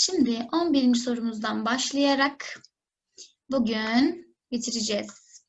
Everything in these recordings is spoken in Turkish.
Şimdi 11. sorumuzdan başlayarak bugün bitireceğiz.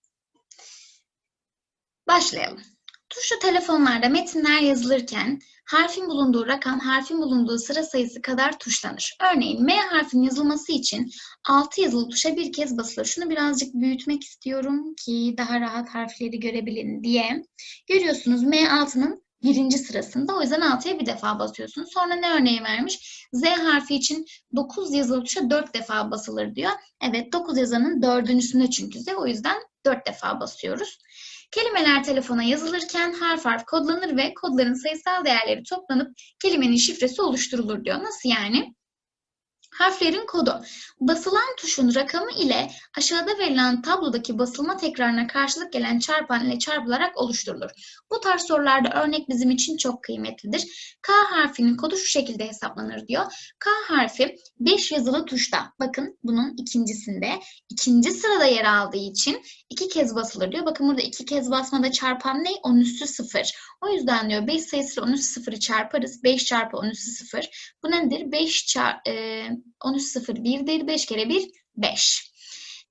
Başlayalım. Tuşlu telefonlarda metinler yazılırken harfin bulunduğu rakam harfin bulunduğu sıra sayısı kadar tuşlanır. Örneğin M harfinin yazılması için 6 yazılı tuşa bir kez basılır. Şunu birazcık büyütmek istiyorum ki daha rahat harfleri görebilin diye. Görüyorsunuz M6'nın birinci sırasında. O yüzden 6'ya bir defa basıyorsunuz. Sonra ne örneği vermiş? Z harfi için 9 yazılı tuşa 4 defa basılır diyor. Evet 9 yazanın dördüncüsünde çünkü Z. O yüzden 4 defa basıyoruz. Kelimeler telefona yazılırken harf harf kodlanır ve kodların sayısal değerleri toplanıp kelimenin şifresi oluşturulur diyor. Nasıl yani? Harflerin kodu. Basılan tuşun rakamı ile aşağıda verilen tablodaki basılma tekrarına karşılık gelen çarpan ile çarpılarak oluşturulur. Bu tarz sorularda örnek bizim için çok kıymetlidir. K harfinin kodu şu şekilde hesaplanır diyor. K harfi 5 yazılı tuşta. Bakın bunun ikincisinde. ikinci sırada yer aldığı için iki kez basılır diyor. Bakın burada iki kez basmada çarpan ne? 10 üstü 0. O yüzden diyor 5 sayısıyla 10 üstü 0'ı çarparız. 5 çarpı 10 üstü 0. Bu nedir? 5 çarpı... E, 10 üstü 0 1'dir. 5 kere 1 5.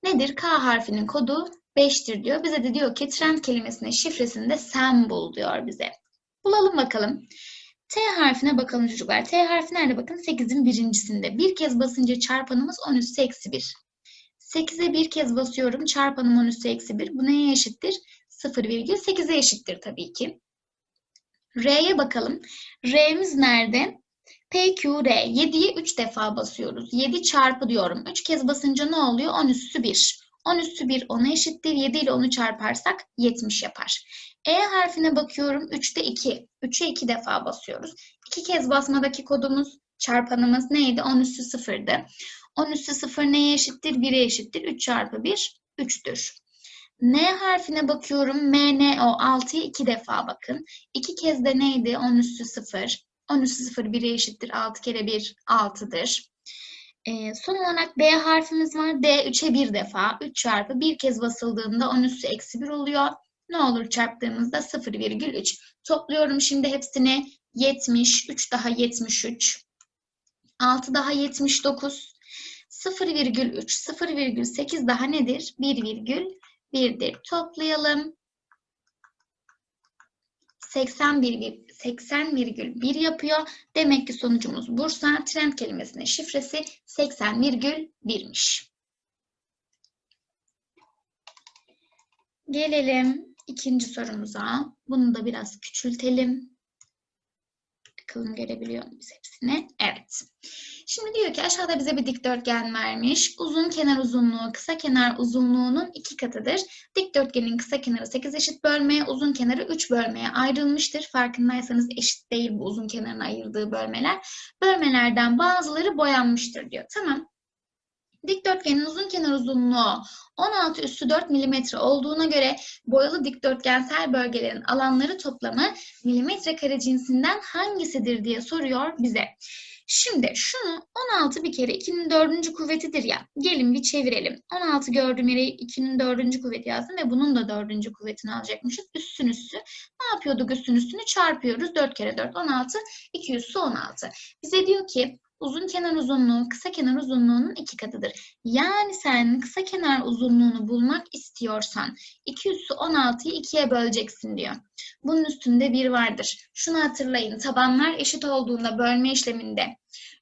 Nedir? K harfinin kodu 5'tir diyor. Bize de diyor ki trend kelimesinin şifresini de sen bul diyor bize. Bulalım bakalım. T harfine bakalım çocuklar. T harfi nerede bakın? 8'in birincisinde. Bir kez basınca çarpanımız 10 üstü eksi 1. 8'e bir kez basıyorum. Çarpanım 10 üstü eksi 1. Bu neye eşittir? 0,8'e eşittir tabii ki. R'ye bakalım. R'miz nerede? PQR 7'ye 3 defa basıyoruz. 7 çarpı diyorum. 3 kez basınca ne oluyor? 10 üstü 1. 10 üstü 1 10'a eşittir. 7 ile 10'u çarparsak 70 yapar. E harfine bakıyorum. 3'te 2. 3'e 2 defa basıyoruz. 2 kez basmadaki kodumuz, çarpanımız neydi? 10 üstü 0'dı. 10 üstü 0 neye eşittir? 1'e eşittir. 3 çarpı 1 3'tür. N harfine bakıyorum. MNO 6'ya 2 defa bakın. 2 kez de neydi? 10 üstü 0. 10 üstü 0 1'e eşittir. 6 kere 1 6'dır. Ee, son olarak B harfimiz var. D 3'e 1 defa. 3 çarpı 1 kez basıldığında 10 üstü eksi 1 oluyor. Ne olur çarptığımızda 0,3. Topluyorum şimdi hepsini. 70, 3 daha 73. 6 daha 79. 0,3, 0,8 daha nedir? 1,1'dir. Toplayalım. 80,1 yapıyor. Demek ki sonucumuz Bursa. Trend kelimesinin şifresi 80,1'miş. Gelelim ikinci sorumuza. Bunu da biraz küçültelim. Bakalım görebiliyor muyuz hepsini? Evet. Şimdi diyor ki aşağıda bize bir dikdörtgen vermiş. Uzun kenar uzunluğu kısa kenar uzunluğunun iki katıdır. Dikdörtgenin kısa kenarı 8 eşit bölmeye, uzun kenarı 3 bölmeye ayrılmıştır. Farkındaysanız eşit değil bu uzun kenarın ayırdığı bölmeler. Bölmelerden bazıları boyanmıştır diyor. Tamam. Dikdörtgenin uzun kenar uzunluğu 16 üstü 4 milimetre olduğuna göre boyalı dikdörtgensel bölgelerin alanları toplamı milimetre kare cinsinden hangisidir diye soruyor bize. Şimdi şunu 16 bir kere 2'nin dördüncü kuvvetidir ya. Gelin bir çevirelim. 16 gördüğüm yere 2'nin dördüncü kuvveti yazdım ve bunun da dördüncü kuvvetini alacakmışız. Üstün üstü. Ne yapıyorduk üstün üstünü? Çarpıyoruz. 4 kere 4 16. 2 üstü 16. Bize diyor ki uzun kenar uzunluğu kısa kenar uzunluğunun iki katıdır. Yani sen kısa kenar uzunluğunu bulmak istiyorsan 2 üssü 16'yı 2'ye böleceksin diyor. Bunun üstünde bir vardır. Şunu hatırlayın. Tabanlar eşit olduğunda bölme işleminde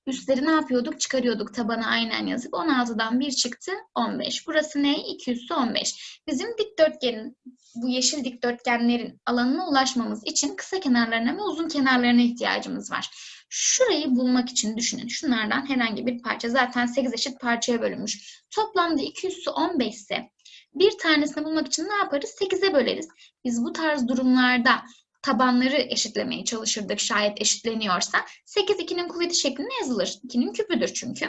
üstleri ne yapıyorduk? Çıkarıyorduk tabanı aynen yazıp 16'dan 1 çıktı 15. Burası ne? 2 üssü 15. Bizim dikdörtgenin bu yeşil dikdörtgenlerin alanına ulaşmamız için kısa kenarlarına ve uzun kenarlarına ihtiyacımız var. Şurayı bulmak için düşünün. Şunlardan herhangi bir parça. Zaten 8 eşit parçaya bölünmüş. Toplamda 2 üssü 15 ise bir tanesini bulmak için ne yaparız? 8'e böleriz. Biz bu tarz durumlarda tabanları eşitlemeye çalışırdık şayet eşitleniyorsa. 8 2'nin kuvveti şeklinde yazılır. 2'nin küpüdür çünkü.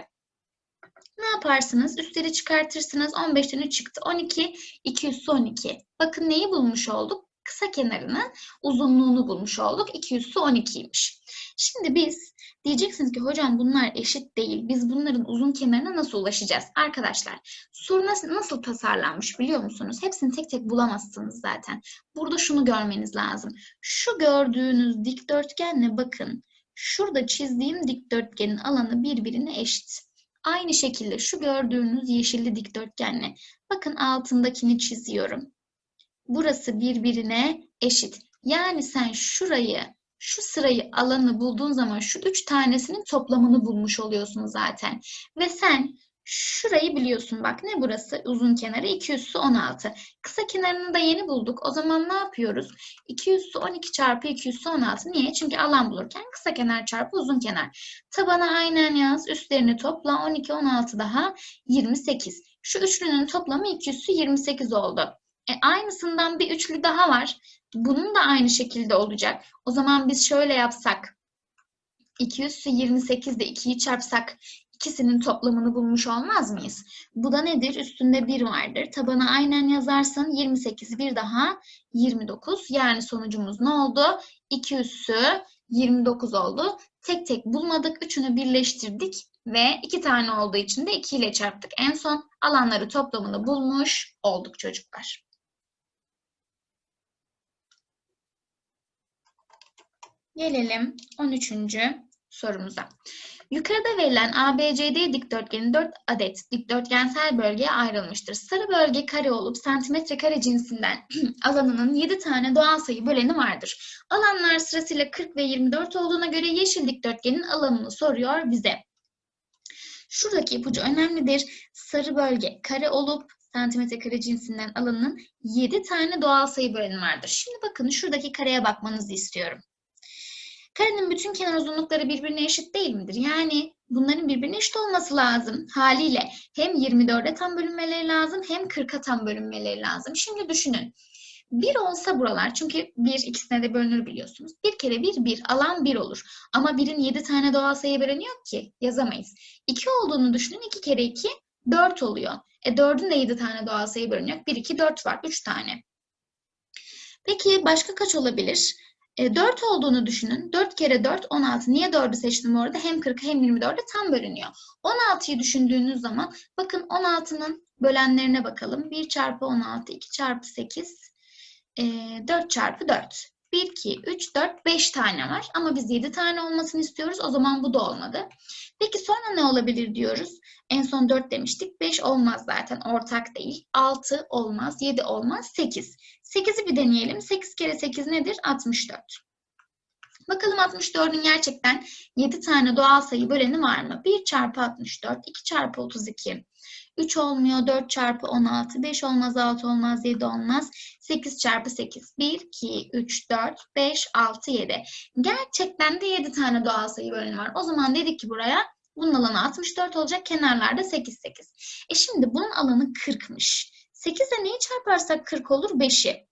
Ne yaparsınız? Üstleri çıkartırsınız. 15'ten 3 çıktı. 12, 2 üssü 12. Bakın neyi bulmuş olduk? Kısa kenarının uzunluğunu bulmuş olduk. 2 üssü 12'ymiş. Şimdi biz diyeceksiniz ki hocam bunlar eşit değil. Biz bunların uzun kenarına nasıl ulaşacağız? Arkadaşlar soru nasıl, nasıl tasarlanmış biliyor musunuz? Hepsini tek tek bulamazsınız zaten. Burada şunu görmeniz lazım. Şu gördüğünüz dikdörtgenle bakın şurada çizdiğim dikdörtgenin alanı birbirine eşit. Aynı şekilde şu gördüğünüz yeşilli dikdörtgenle bakın altındakini çiziyorum. Burası birbirine eşit. Yani sen şurayı, şu sırayı alanı bulduğun zaman şu üç tanesinin toplamını bulmuş oluyorsun zaten. Ve sen şurayı biliyorsun bak ne burası? Uzun kenarı 2 üssü 16. Kısa kenarını da yeni bulduk. O zaman ne yapıyoruz? 2 üssü 12 çarpı 2 üssü 16. Niye? Çünkü alan bulurken kısa kenar çarpı uzun kenar. Tabana aynen yaz. Üstlerini topla. 12, 16 daha 28. Şu üçlünün toplamı 2 üssü 28 oldu. E, aynısından bir üçlü daha var. Bunun da aynı şekilde olacak. O zaman biz şöyle yapsak. 2 üssü 28 ile 2'yi çarpsak ikisinin toplamını bulmuş olmaz mıyız? Bu da nedir? Üstünde 1 vardır. Tabana aynen yazarsan 28 bir daha 29. Yani sonucumuz ne oldu? 2 üssü 29 oldu. Tek tek bulmadık. Üçünü birleştirdik ve iki tane olduğu için de 2 ile çarptık. En son alanları toplamını bulmuş olduk çocuklar. Gelelim 13. sorumuza. Yukarıda verilen ABCD dikdörtgenin 4 adet dikdörtgensel bölgeye ayrılmıştır. Sarı bölge kare olup santimetre kare cinsinden alanının 7 tane doğal sayı böleni vardır. Alanlar sırasıyla 40 ve 24 olduğuna göre yeşil dikdörtgenin alanını soruyor bize. Şuradaki ipucu önemlidir. Sarı bölge kare olup santimetre kare cinsinden alanının 7 tane doğal sayı böleni vardır. Şimdi bakın şuradaki kareye bakmanızı istiyorum. Karenin bütün kenar uzunlukları birbirine eşit değil midir? Yani bunların birbirine eşit olması lazım haliyle. Hem 24'e tam bölünmeleri lazım hem 40'a tam bölünmeleri lazım. Şimdi düşünün. 1 olsa buralar çünkü 1 ikisine de bölünür biliyorsunuz. 1 kere 1 1 alan 1 olur. Ama 1'in 7 tane doğal sayı böleni yok ki yazamayız. 2 olduğunu düşünün 2 kere 2 4 oluyor. E 4'ün de 7 tane doğal sayı böleni yok. 1 2 4 var 3 tane. Peki başka kaç olabilir? E, 4 olduğunu düşünün. 4 kere 4 16. Niye 4'ü seçtim orada? Hem 40 hem 24'e tam bölünüyor. 16'yı düşündüğünüz zaman bakın 16'nın bölenlerine bakalım. 1 çarpı 16, 2 çarpı 8, e, 4 çarpı 4. 1, 2, 3, 4, 5 tane var. Ama biz 7 tane olmasını istiyoruz. O zaman bu da olmadı. Peki sonra ne olabilir diyoruz? En son 4 demiştik. 5 olmaz zaten. Ortak değil. 6 olmaz. 7 olmaz. 8. 8'i bir deneyelim. 8 kere 8 nedir? 64. Bakalım 64'ün gerçekten 7 tane doğal sayı böleni var mı? 1 çarpı 64, 2 çarpı 32, 3 olmuyor, 4 çarpı 16, 5 olmaz, 6 olmaz, 7 olmaz, 8 çarpı 8, 1, 2, 3, 4, 5, 6, 7. Gerçekten de 7 tane doğal sayı böleni var. O zaman dedik ki buraya bunun alanı 64 olacak, kenarlarda 8, 8. E şimdi bunun alanı 40'mış. 8 ile neyi çarparsak 40 olur? 5'i.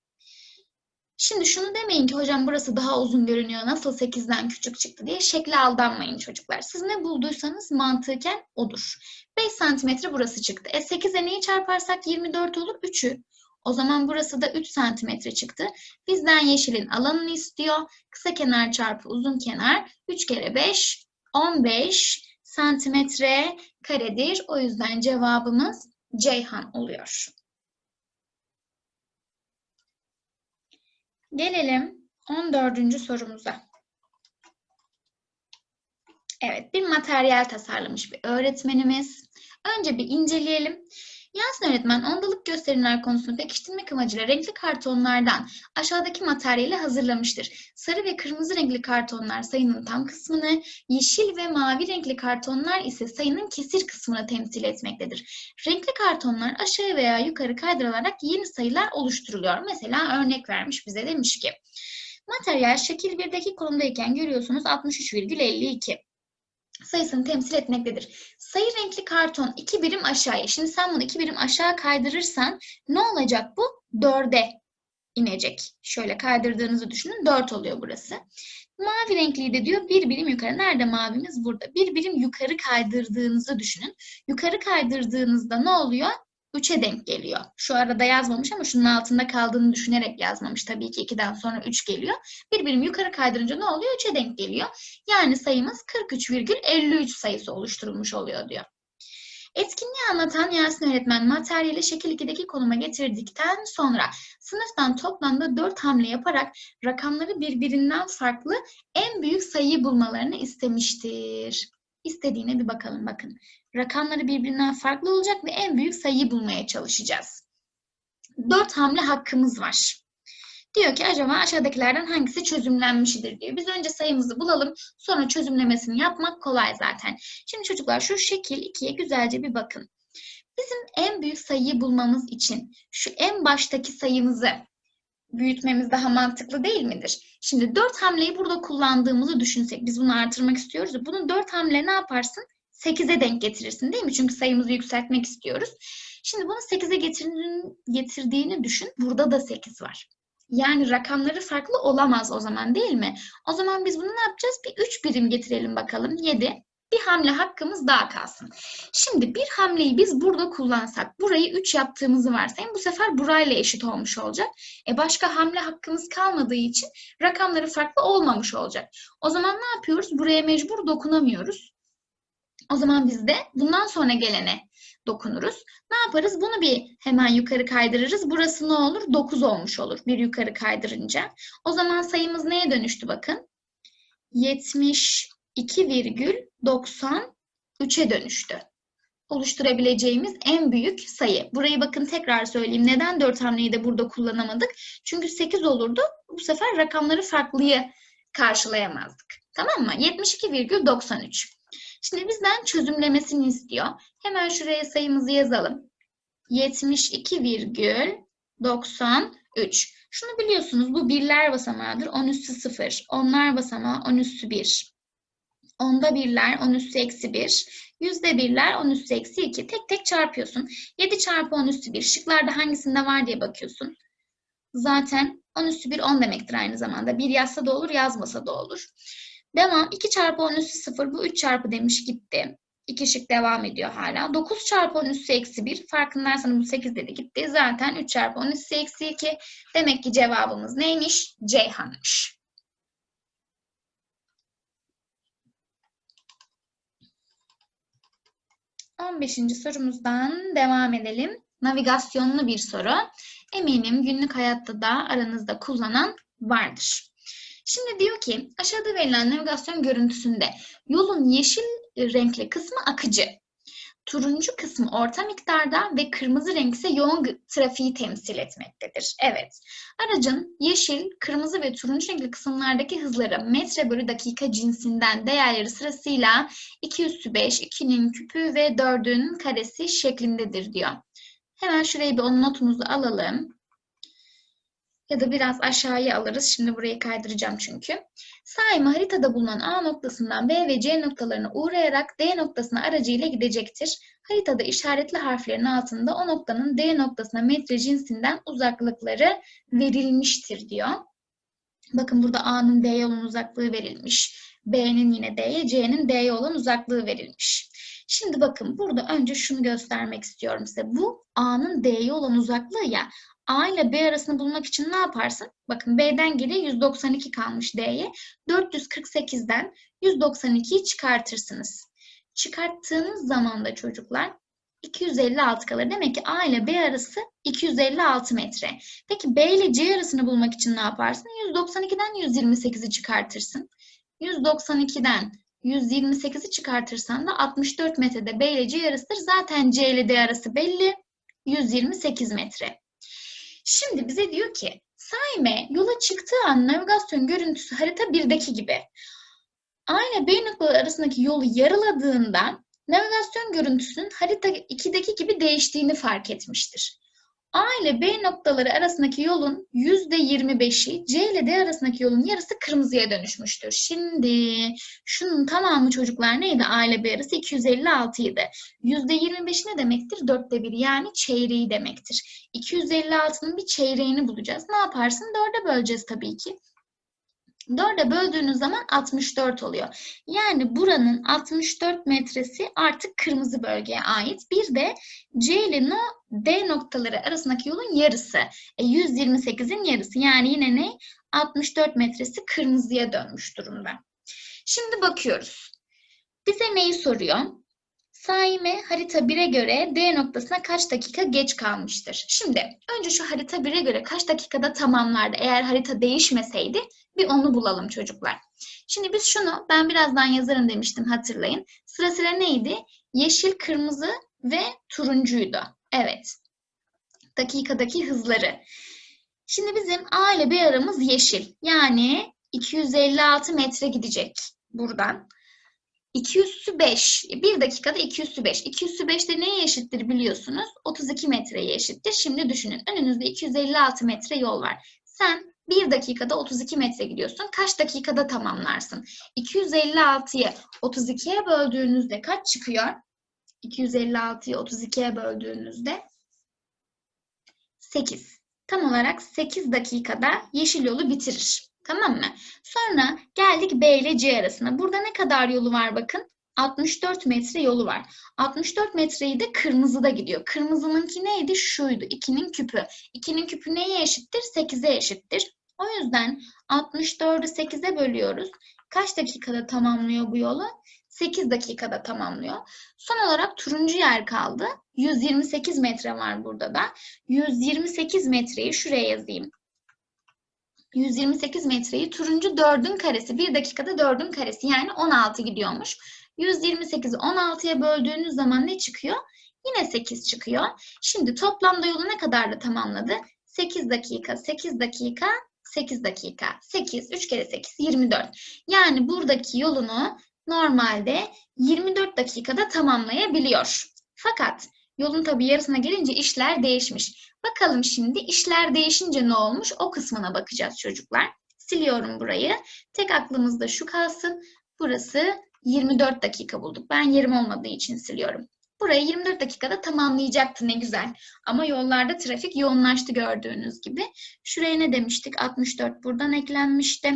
Şimdi şunu demeyin ki hocam burası daha uzun görünüyor. Nasıl 8'den küçük çıktı diye şekle aldanmayın çocuklar. Siz ne bulduysanız mantıken odur. 5 santimetre burası çıktı. E 8'e neyi çarparsak 24 olur? 3'ü. O zaman burası da 3 santimetre çıktı. Bizden yeşilin alanını istiyor. Kısa kenar çarpı uzun kenar. 3 kere 5, 15 santimetre karedir. O yüzden cevabımız Ceyhan oluyor. Gelelim 14. sorumuza. Evet, bir materyal tasarlamış bir öğretmenimiz. Önce bir inceleyelim. Yasin öğretmen ondalık gösterimler konusunu pekiştirmek amacıyla renkli kartonlardan aşağıdaki materyali hazırlamıştır. Sarı ve kırmızı renkli kartonlar sayının tam kısmını, yeşil ve mavi renkli kartonlar ise sayının kesir kısmını temsil etmektedir. Renkli kartonlar aşağı veya yukarı kaydırılarak yeni sayılar oluşturuluyor. Mesela örnek vermiş bize demiş ki, materyal şekil 1'deki konumdayken görüyorsunuz 63,52 sayısını temsil etmektedir. Sayı renkli karton iki birim aşağıya. Şimdi sen bunu iki birim aşağı kaydırırsan ne olacak bu? Dörde inecek. Şöyle kaydırdığınızı düşünün. Dört oluyor burası. Mavi renkliyi de diyor bir birim yukarı. Nerede mavimiz? Burada. Bir birim yukarı kaydırdığınızı düşünün. Yukarı kaydırdığınızda ne oluyor? 3'e denk geliyor. Şu arada yazmamış ama şunun altında kaldığını düşünerek yazmamış. Tabii ki 2'den sonra 3 geliyor. Bir birim yukarı kaydırınca ne oluyor? 3'e denk geliyor. Yani sayımız 43,53 sayısı oluşturulmuş oluyor diyor. Etkinliği anlatan Yasin öğretmen materyali şekil 2'deki konuma getirdikten sonra sınıftan toplamda 4 hamle yaparak rakamları birbirinden farklı en büyük sayıyı bulmalarını istemiştir. İstediğine bir bakalım bakın. Rakamları birbirinden farklı olacak ve en büyük sayıyı bulmaya çalışacağız. 4 hamle hakkımız var. Diyor ki acaba aşağıdakilerden hangisi çözümlenmiştir diyor. Biz önce sayımızı bulalım. Sonra çözümlemesini yapmak kolay zaten. Şimdi çocuklar şu şekil 2'ye güzelce bir bakın. Bizim en büyük sayıyı bulmamız için şu en baştaki sayımızı büyütmemiz daha mantıklı değil midir? Şimdi 4 hamleyi burada kullandığımızı düşünsek. Biz bunu artırmak istiyoruz. Bunu 4 hamle ne yaparsın? 8'e denk getirirsin değil mi? Çünkü sayımızı yükseltmek istiyoruz. Şimdi bunu 8'e getirdiğini düşün. Burada da 8 var. Yani rakamları farklı olamaz o zaman değil mi? O zaman biz bunu ne yapacağız? Bir 3 birim getirelim bakalım. 7. Bir hamle hakkımız daha kalsın. Şimdi bir hamleyi biz burada kullansak, burayı 3 yaptığımızı varsayın. Bu sefer burayla eşit olmuş olacak. E başka hamle hakkımız kalmadığı için rakamları farklı olmamış olacak. O zaman ne yapıyoruz? Buraya mecbur dokunamıyoruz. O zaman biz de bundan sonra gelene dokunuruz. Ne yaparız? Bunu bir hemen yukarı kaydırırız. Burası ne olur? 9 olmuş olur bir yukarı kaydırınca. O zaman sayımız neye dönüştü bakın? 72,93'e dönüştü. Oluşturabileceğimiz en büyük sayı. Burayı bakın tekrar söyleyeyim. Neden 4 hamleyi de burada kullanamadık? Çünkü 8 olurdu. Bu sefer rakamları farklıyı karşılayamazdık. Tamam mı? 72,93. Şimdi bizden çözümlemesini istiyor. Hemen şuraya sayımızı yazalım. 72,93. Şunu biliyorsunuz bu birler basamağıdır. 10 üssü 0. Onlar basamağı 10 üssü 1. Onda birler 10 üssü eksi 1. Yüzde birler 10 üssü eksi 2. Tek tek çarpıyorsun. 7 çarpı 10 üssü 1. Şıklarda hangisinde var diye bakıyorsun. Zaten 10 üssü 1 10 demektir aynı zamanda. Bir yazsa da olur yazmasa da olur. Devam. 2 çarpı 10 üssü 0. Bu 3 çarpı demiş gitti. 2 şık devam ediyor hala. 9 çarpı 10 üssü eksi 1. Farkındaysanız bu 8 dedi gitti. Zaten 3 çarpı 10 üssü eksi 2. Demek ki cevabımız neymiş? Ceyhan'mış. On beşinci sorumuzdan devam edelim. Navigasyonlu bir soru. Eminim günlük hayatta da aranızda kullanan vardır. Şimdi diyor ki aşağıda verilen navigasyon görüntüsünde yolun yeşil renkli kısmı akıcı. Turuncu kısmı orta miktarda ve kırmızı renk ise yoğun trafiği temsil etmektedir. Evet, aracın yeşil, kırmızı ve turuncu renkli kısımlardaki hızları metre bölü dakika cinsinden değerleri sırasıyla 2 üssü 5, 2'nin küpü ve 4'ün karesi şeklindedir diyor. Hemen şuraya bir onun notumuzu alalım. Ya da biraz aşağıya alırız. Şimdi burayı kaydıracağım çünkü. Saima haritada bulunan A noktasından B ve C noktalarına uğrayarak D noktasına aracıyla gidecektir. Haritada işaretli harflerin altında o noktanın D noktasına metre cinsinden uzaklıkları verilmiştir diyor. Bakın burada A'nın D'ye olan uzaklığı verilmiş. B'nin yine D'ye, C'nin D'ye olan uzaklığı verilmiş. Şimdi bakın burada önce şunu göstermek istiyorum size. Bu A'nın D'ye olan uzaklığı ya. A ile B arasını bulmak için ne yaparsın? Bakın B'den geriye 192 kalmış D'ye. 448'den 192'yi çıkartırsınız. Çıkarttığınız zaman da çocuklar 256 kalır. Demek ki A ile B arası 256 metre. Peki B ile C arasını bulmak için ne yaparsın? 192'den 128'i çıkartırsın. 192'den 128'i çıkartırsan da 64 metrede B ile C arasıdır. Zaten C ile D arası belli. 128 metre. Şimdi bize diyor ki Saime yola çıktığı an navigasyon görüntüsü harita 1'deki gibi. A ile B noktaları arasındaki yolu yarıladığında navigasyon görüntüsünün harita 2'deki gibi değiştiğini fark etmiştir. A ile B noktaları arasındaki yolun %25'i C ile D arasındaki yolun yarısı kırmızıya dönüşmüştür. Şimdi şunun tamamı çocuklar neydi? A ile B arası 256 idi. %25 ne demektir? Dörtte bir yani çeyreği demektir. 256'nın bir çeyreğini bulacağız. Ne yaparsın? Dörde böleceğiz tabii ki. 4'e böldüğünüz zaman 64 oluyor. Yani buranın 64 metresi artık kırmızı bölgeye ait. Bir de C ile no, D noktaları arasındaki yolun yarısı. E, 128'in yarısı. Yani yine ne? 64 metresi kırmızıya dönmüş durumda. Şimdi bakıyoruz. Bize neyi soruyor? Saime harita 1'e göre D noktasına kaç dakika geç kalmıştır? Şimdi önce şu harita 1'e göre kaç dakikada tamamlardı eğer harita değişmeseydi bir onu bulalım çocuklar. Şimdi biz şunu ben birazdan yazarım demiştim hatırlayın. Sırasıyla neydi? Yeşil, kırmızı ve turuncuydu. Evet. Dakikadaki hızları. Şimdi bizim A ile B aramız yeşil. Yani 256 metre gidecek buradan. 2 üssü 5. 1 dakikada 2 üssü 5. 2 üssü 5 de neye eşittir biliyorsunuz? 32 metreye eşittir. Şimdi düşünün. Önünüzde 256 metre yol var. Sen 1 dakikada 32 metre gidiyorsun. Kaç dakikada tamamlarsın? 256'yı 32'ye böldüğünüzde kaç çıkıyor? 256'yı 32'ye böldüğünüzde 8. Tam olarak 8 dakikada yeşil yolu bitirir. Tamam mı? Sonra geldik B ile C arasına. Burada ne kadar yolu var bakın? 64 metre yolu var. 64 metreyi de kırmızıda gidiyor. Kırmızınınki neydi? Şuydu. 2'nin küpü. 2'nin küpü neye eşittir? 8'e eşittir. O yüzden 64'ü 8'e bölüyoruz. Kaç dakikada tamamlıyor bu yolu? 8 dakikada tamamlıyor. Son olarak turuncu yer kaldı. 128 metre var burada da. 128 metreyi şuraya yazayım. 128 metreyi turuncu 4'ün karesi. 1 dakikada 4'ün karesi yani 16 gidiyormuş. 128'i 16'ya böldüğünüz zaman ne çıkıyor? Yine 8 çıkıyor. Şimdi toplamda yolu ne kadar da tamamladı? 8 dakika, 8 dakika, 8 dakika. 8, 3 kere 8, 24. Yani buradaki yolunu normalde 24 dakikada tamamlayabiliyor. Fakat yolun tabii yarısına gelince işler değişmiş. Bakalım şimdi işler değişince ne olmuş o kısmına bakacağız çocuklar. Siliyorum burayı. Tek aklımızda şu kalsın. Burası 24 dakika bulduk. Ben yerim olmadığı için siliyorum. Burayı 24 dakikada tamamlayacaktı ne güzel. Ama yollarda trafik yoğunlaştı gördüğünüz gibi. Şuraya ne demiştik? 64 buradan eklenmişti.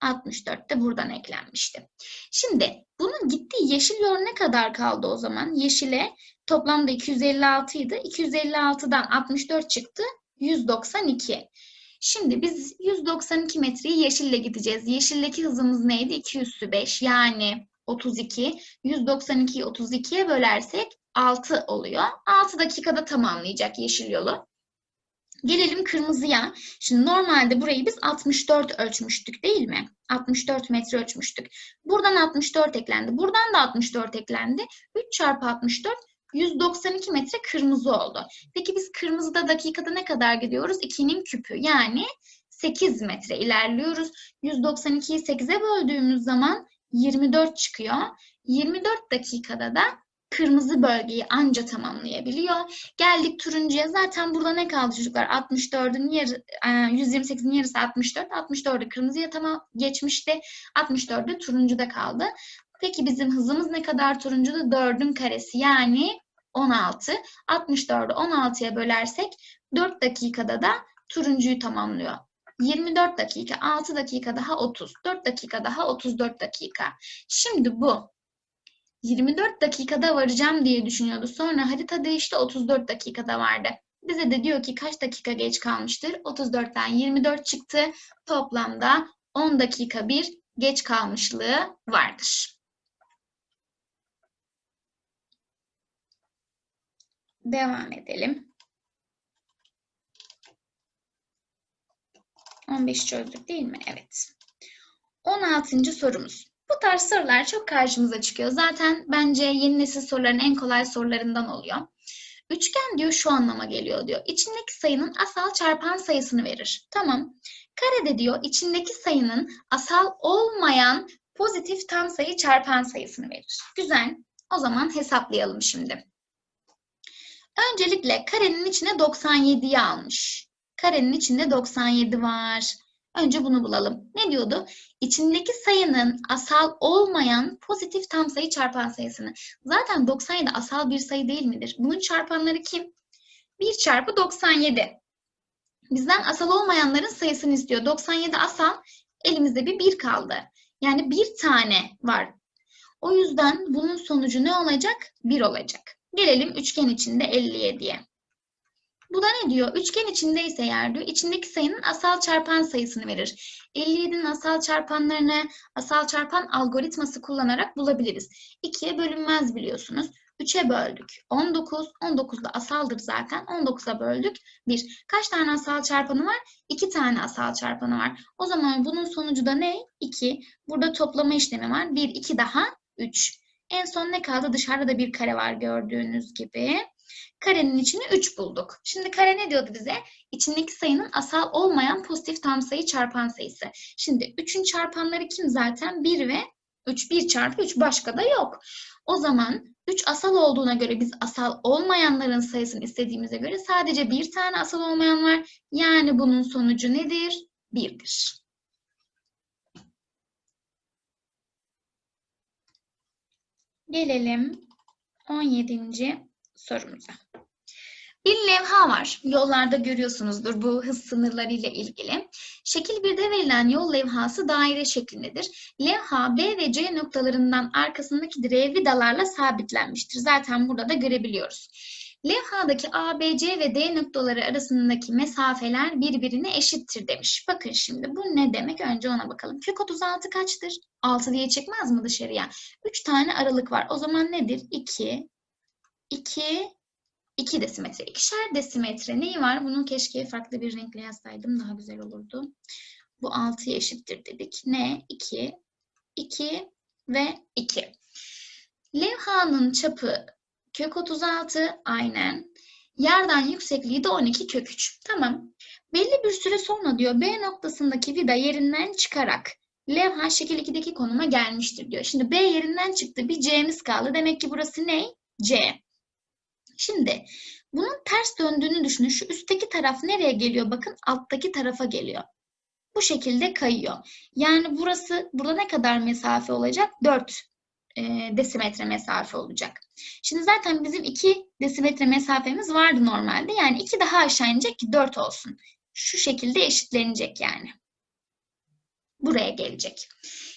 64 de buradan eklenmişti. Şimdi bunun gittiği yeşil yol ne kadar kaldı o zaman? Yeşile toplamda 256 idi. 256'dan 64 çıktı. 192. Şimdi biz 192 metreyi yeşille gideceğiz. Yeşildeki hızımız neydi? 2 üssü 5 yani 32. 192'yi 32'ye bölersek 6 oluyor. 6 dakikada tamamlayacak yeşil yolu. Gelelim kırmızıya. Şimdi normalde burayı biz 64 ölçmüştük değil mi? 64 metre ölçmüştük. Buradan 64 eklendi. Buradan da 64 eklendi. 3 çarpı 64 192 metre kırmızı oldu. Peki biz kırmızıda dakikada ne kadar gidiyoruz? 2'nin küpü yani 8 metre ilerliyoruz. 192'yi 8'e böldüğümüz zaman 24 çıkıyor. 24 dakikada da kırmızı bölgeyi anca tamamlayabiliyor. Geldik turuncuya. Zaten burada ne kaldı çocuklar? 64'ün yarı, 128'in yarısı 64. 64'ü kırmızıya tamam geçmişti. 64'ü turuncuda kaldı. Peki bizim hızımız ne kadar turuncuda? 4'ün karesi yani 16. 64'ü 16'ya bölersek 4 dakikada da turuncuyu tamamlıyor. 24 dakika, 6 dakika daha 30, 4 dakika daha 34 dakika. Şimdi bu 24 dakikada varacağım diye düşünüyordu. Sonra harita değişti 34 dakikada vardı. Bize de diyor ki kaç dakika geç kalmıştır? 34'ten 24 çıktı. Toplamda 10 dakika bir geç kalmışlığı vardır. Devam edelim. 15 çözdük değil mi? Evet. 16. sorumuz. Bu tarz sorular çok karşımıza çıkıyor. Zaten bence yeni nesil soruların en kolay sorularından oluyor. Üçgen diyor şu anlama geliyor diyor. İçindeki sayının asal çarpan sayısını verir. Tamam. Karede diyor içindeki sayının asal olmayan pozitif tam sayı çarpan sayısını verir. Güzel. O zaman hesaplayalım şimdi. Öncelikle karenin içine 97'yi almış. Karenin içinde 97 var. Önce bunu bulalım. Ne diyordu? İçindeki sayının asal olmayan pozitif tam sayı çarpan sayısını. Zaten 97 asal bir sayı değil midir? Bunun çarpanları kim? 1 çarpı 97. Bizden asal olmayanların sayısını istiyor. 97 asal, elimizde bir 1 kaldı. Yani bir tane var. O yüzden bunun sonucu ne olacak? 1 olacak. Gelelim üçgen içinde 57'ye. Bu da ne diyor? Üçgen içindeyse eğer diyor, içindeki sayının asal çarpan sayısını verir. 57'nin asal çarpanlarını asal çarpan algoritması kullanarak bulabiliriz. 2'ye bölünmez biliyorsunuz. 3'e böldük. 19. 19 da asaldır zaten. 19'a böldük. 1. Kaç tane asal çarpanı var? 2 tane asal çarpanı var. O zaman bunun sonucu da ne? 2. Burada toplama işlemi var. 1, 2 daha 3. En son ne kaldı? Dışarıda da bir kare var gördüğünüz gibi. Karenin içini 3 bulduk. Şimdi kare ne diyordu bize? İçindeki sayının asal olmayan pozitif tam sayı çarpan sayısı. Şimdi 3'ün çarpanları kim zaten? 1 ve 3. 1 çarpı 3 başka da yok. O zaman 3 asal olduğuna göre biz asal olmayanların sayısını istediğimize göre sadece bir tane asal olmayan var. Yani bunun sonucu nedir? 1'dir. Gelelim 17. sorumuza. Bir levha var. Yollarda görüyorsunuzdur bu hız sınırları ile ilgili. Şekil 1'de verilen yol levhası daire şeklindedir. Levha B ve C noktalarından arkasındaki direğe vidalarla sabitlenmiştir. Zaten burada da görebiliyoruz. Levhadaki A, B, C ve D noktaları arasındaki mesafeler birbirine eşittir demiş. Bakın şimdi bu ne demek? Önce ona bakalım. Kök 36 kaçtır? 6 diye çıkmaz mı dışarıya? 3 tane aralık var. O zaman nedir? 2, 2, 2 desimetre. İkişer desimetre neyi var? Bunu keşke farklı bir renkle yazsaydım daha güzel olurdu. Bu 6'ya eşittir dedik. Ne? 2, 2 ve 2. Levhanın çapı kök 36 aynen. Yerden yüksekliği de 12 kök 3. Tamam. Belli bir süre sonra diyor B noktasındaki vida yerinden çıkarak levha şekil 2'deki konuma gelmiştir diyor. Şimdi B yerinden çıktı. Bir C'miz kaldı. Demek ki burası ne? C. Şimdi bunun ters döndüğünü düşünün. Şu üstteki taraf nereye geliyor? Bakın alttaki tarafa geliyor. Bu şekilde kayıyor. Yani burası burada ne kadar mesafe olacak? 4 e, desimetre mesafe olacak. Şimdi zaten bizim 2 desimetre mesafemiz vardı normalde. Yani 2 daha aşağı inecek ki 4 olsun. Şu şekilde eşitlenecek yani. Buraya gelecek.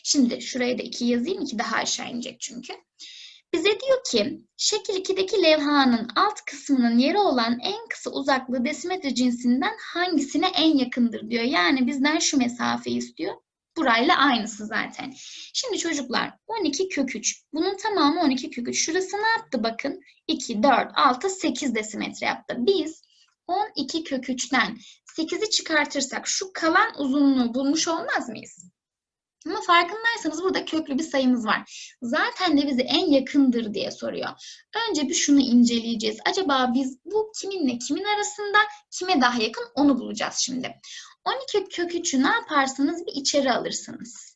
Şimdi şuraya da 2 yazayım. 2 daha aşağı inecek çünkü. Bize diyor ki şekil 2'deki levhanın alt kısmının yeri olan en kısa uzaklığı desimetre cinsinden hangisine en yakındır diyor. Yani bizden şu mesafeyi istiyor. Burayla aynısı zaten. Şimdi çocuklar 12 kök 3. Bunun tamamı 12 kök 3. Şurası ne yaptı bakın? 2, 4, 6, 8 desimetre yaptı. Biz 12 kök 3'ten 8'i çıkartırsak şu kalan uzunluğu bulmuş olmaz mıyız? Ama farkındaysanız burada köklü bir sayımız var. Zaten de bize en yakındır diye soruyor. Önce bir şunu inceleyeceğiz. Acaba biz bu kiminle kimin arasında kime daha yakın onu bulacağız şimdi. 12 kök 3'ü ne yaparsınız? Bir içeri alırsınız.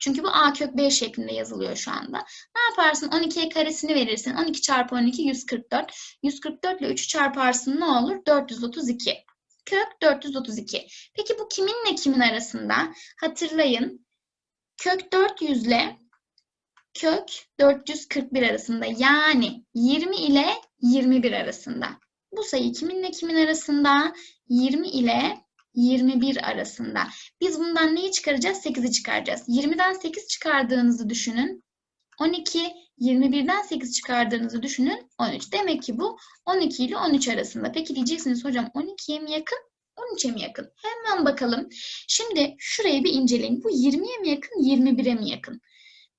Çünkü bu a kök b şeklinde yazılıyor şu anda. Ne yaparsın? 12'ye karesini verirsin. 12 çarpı 12 144. 144 ile 3'ü çarparsın ne olur? 432. Kök 432. Peki bu kiminle kimin arasında? Hatırlayın kök 400 ile kök 441 arasında yani 20 ile 21 arasında. Bu sayı kiminle kimin arasında? 20 ile 21 arasında. Biz bundan neyi çıkaracağız? 8'i çıkaracağız. 20'den 8 çıkardığınızı düşünün. 12, 21'den 8 çıkardığınızı düşünün. 13. Demek ki bu 12 ile 13 arasında. Peki diyeceksiniz hocam 12'ye mi yakın? 13'e mi yakın? Hemen bakalım. Şimdi şurayı bir inceleyin. Bu 20'ye mi yakın, 21'e mi yakın?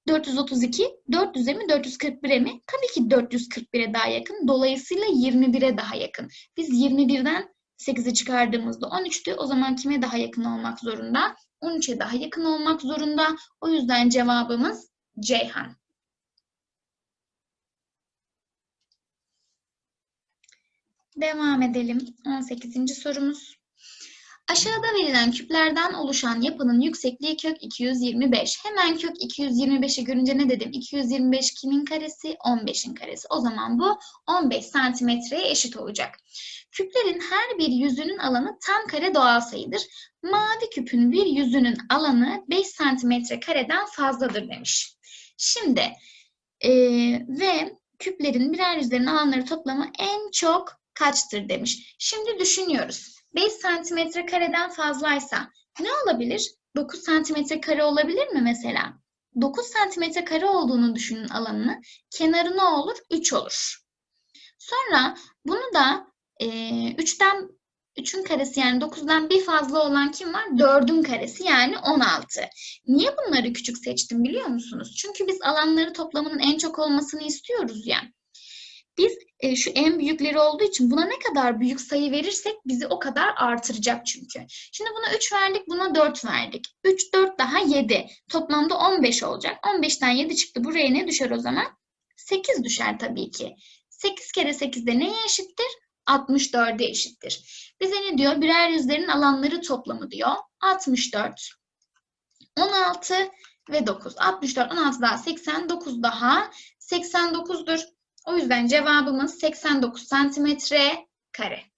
432, 400'e mi, 441'e mi? Tabii ki 441'e daha yakın. Dolayısıyla 21'e daha yakın. Biz 21'den 8'i çıkardığımızda 13'tü. O zaman kime daha yakın olmak zorunda? 13'e daha yakın olmak zorunda. O yüzden cevabımız Ceyhan. Devam edelim. 18. sorumuz. Aşağıda verilen küplerden oluşan yapının yüksekliği kök 225. Hemen kök 225'i görünce ne dedim? 225 kimin karesi? 15'in karesi. O zaman bu 15 santimetreye eşit olacak. Küplerin her bir yüzünün alanı tam kare doğal sayıdır. Mavi küpün bir yüzünün alanı 5 santimetre kareden fazladır demiş. Şimdi e, ve küplerin birer yüzlerin alanları toplamı en çok kaçtır demiş. Şimdi düşünüyoruz. 5 santimetre kareden fazlaysa ne olabilir? 9 santimetre kare olabilir mi mesela? 9 santimetre kare olduğunu düşünün alanını. Kenarı ne olur? 3 olur. Sonra bunu da Ee, 3'ten 3'ün karesi yani 9'dan bir fazla olan kim var? 4'ün karesi yani 16. Niye bunları küçük seçtim biliyor musunuz? Çünkü biz alanları toplamının en çok olmasını istiyoruz ya. Biz e, şu en büyükleri olduğu için buna ne kadar büyük sayı verirsek bizi o kadar artıracak çünkü. Şimdi buna 3 verdik, buna 4 verdik. 3, 4 daha 7. Toplamda 15 olacak. 15'ten 7 çıktı. Buraya ne düşer o zaman? 8 düşer tabii ki. 8 kere 8 de neye eşittir? 64'e eşittir. Bize ne diyor? Birer yüzlerin alanları toplamı diyor. 64, 16 ve 9. 64, 16 daha 89 daha 89'dur. O yüzden cevabımız 89 santimetre kare.